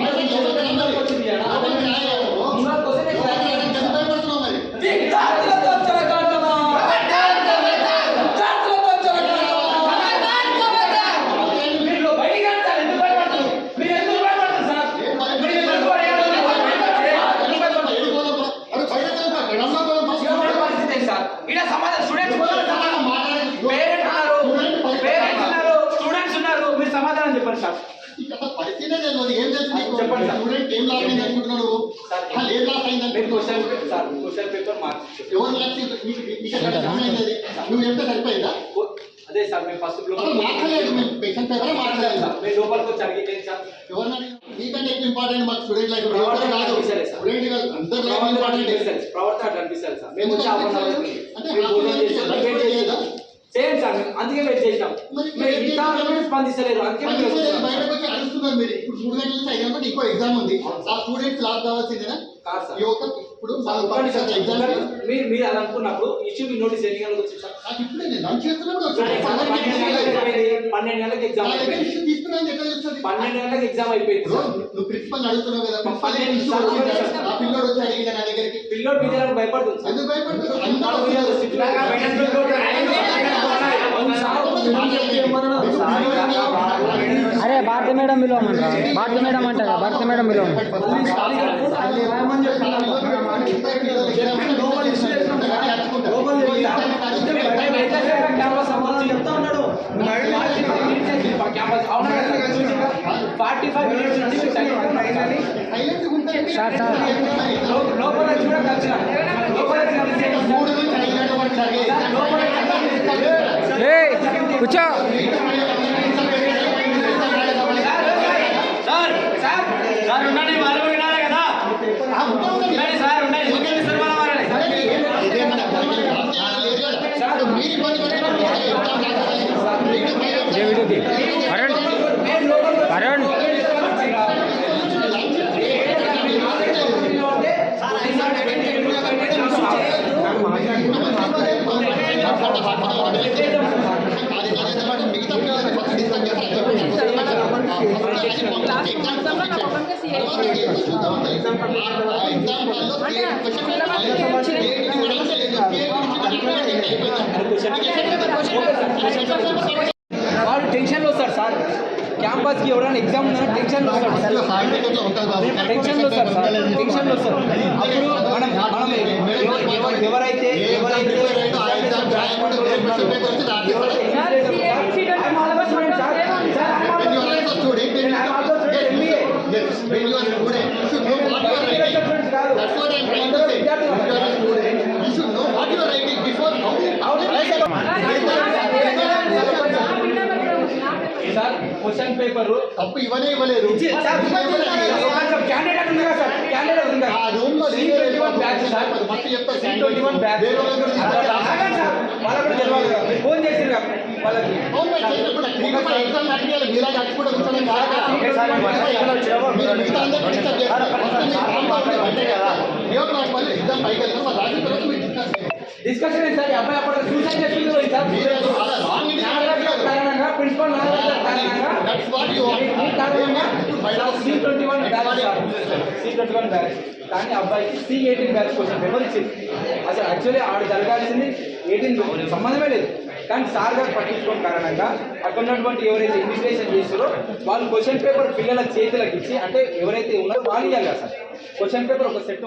వచ్చింది కదా. ఇంకా క్వశ్చన్ ఎక్కువ మరి విద్యార్థులతో చెలగాటమా? విద్యార్థులతో చెలగాటమా? మీరు బయటికి రండి సార్, ఉన్నారు స్టూడెంట్స్ ఉన్నారు మీరు సమాధానం చెప్పండి సార్. స్టూడెంట్ ఏం లాస్ అయింది అనుకుంటున్నాడు సార్, అసలు ఏం లాస్ అయింది మీరు క్వశ్చన్ అనుకుంటున్నాడు సార్ క్వశ్చన్ పేపర్ మార్క్స్ ఎవరు లాస్ అయింది? నీకు- నీకు ఎక్కడ అర్థమైంది అది? నువ్వు చెప్తే సరిపోయిందా? అదే సార్ మేము ఫస్ట్ బ్లాక్ అసలు మాట్లాడలేదు మేము పేషెంట్ పేపర్ మాట్లాడలేదు. సార్ మీరు లోపలికి వచ్చి అడిగితే సార్. ఎవరిని అడిగినా? నీకంటే ఎక్కువ ఇంపార్టెంట్ మాకు స్టూడెంట్ లైఫ్ ప్రవర్తన కాదు. స్టూడెంట్ కాదు అందరి లైఫ్ ప్రవర్తన ఇంపార్టెంట్. ప్రవర్తన సార్. మేము వచ్చి? అంటే మీరు హాఫ్ చేయాలి. వెయిట్ చేసి చేయండి సార్ మేము అందుకే చేసినాం. మరి అనగానే స్పందిస్తలేదు అందుకే. బయటకు వచ్చి అరుస్తున్నారు మీరు? ఇప్పుడు మూడు గంటల నుంచి ఐదు గంటలకు ఇంకో ఎగ్జామ్ ఉంది. ఆ స్టూడెంట్స్ లాస్ కావాల్సిందేనా? ఇప్పుడు మీరు అనుకున్నప్పుడు ఇష్యూ మీ నోటీస్ ఎన్ని గంటలకు ఇప్పుడే నేను లంచ్. పన్నెండు గంటలకు ఎగ్జామ్? పన్నెండు గంటలకు ఎగ్జామ్ అయిపోయింది నువ్వు ప్రిన్సిపల్ అడుగుతున్నావు కదా. పిల్లోడు వచ్చి అడిగిందా నా దగ్గరికి. పిల్లోడు విద్యార్థులకు భయపడుతుంది ఎందుకు భయపడుతున్నారు అరే భారతి మేడం పిలవమంటారా భారతి మేడం అంటారా భారతి మేడం పిలవమంటారా ఫార్టీ ఫైవ్ మినిట్స్ నుండి. సార్ సార్ లోపల కలిసిన లోపల కలిసి లోపల కూర్చో సార్ సార్ సార్ ఉండండి వాడు టెన్షన్లో వస్తాడు సార్ క్యాంపస్కి ఎవరైనా ఎగ్జామ్ ఉందని టెన్షన్లో వస్తాడు టెన్షన్లో వస్తాడు సార్ టెన్షన్లో వస్తాడు అప్పుడు మనం మనం ఎవ- ఎవ- ఎవరైతే ఎవరైతే పేపర్. తప్పు ఇవ్వనే ఇవ్వలేదు. క్యాండిడేట్ ఉంది కదా సార్? క్యాండిడేట్ ఉంది ఆ రూమ్లో ట్వంటీ వన్ బ్యాచ్ చెప్తా ట్వంటీ వన్ బ్యాచ్ వాళ్ళకి తెలియదు ఫోన్ వాళ్ళకి. చేసినప్పుడు ఎగ్జామ్ మీలా కట్టుకుంటే. Discussion sir? అబ్బాయి అప్పుడు సూసైడ్ చేసుకుంది సార్ మీరు అలా రాంగ్ ఇండికేషన్ కారణంగా principal C twenty one batch C twenty one batch కానీ అబ్బాయికి C eighteen batch question paper ఇచ్చింది అసలు యాక్చువల్లీ ఆడు జరగాల్సింది ఎయిటీన్ సంబంధమే లేదు. కానీ సార్ గారు పట్టించుకోవడం కారణంగా అక్కడ ఉన్నటువంటి ఎవరైతే ఇన్విజిలేషన్ చేస్తారో వాళ్ళు క్వశ్చన్ పేపర్ పిల్లల చేతులకు ఇచ్చి అంటే ఎవరైతే ఉన్నారో వాళ్ళు ఇవ్వాలి సార్. క్వశ్చన్ పేపర్ ఒక సెట్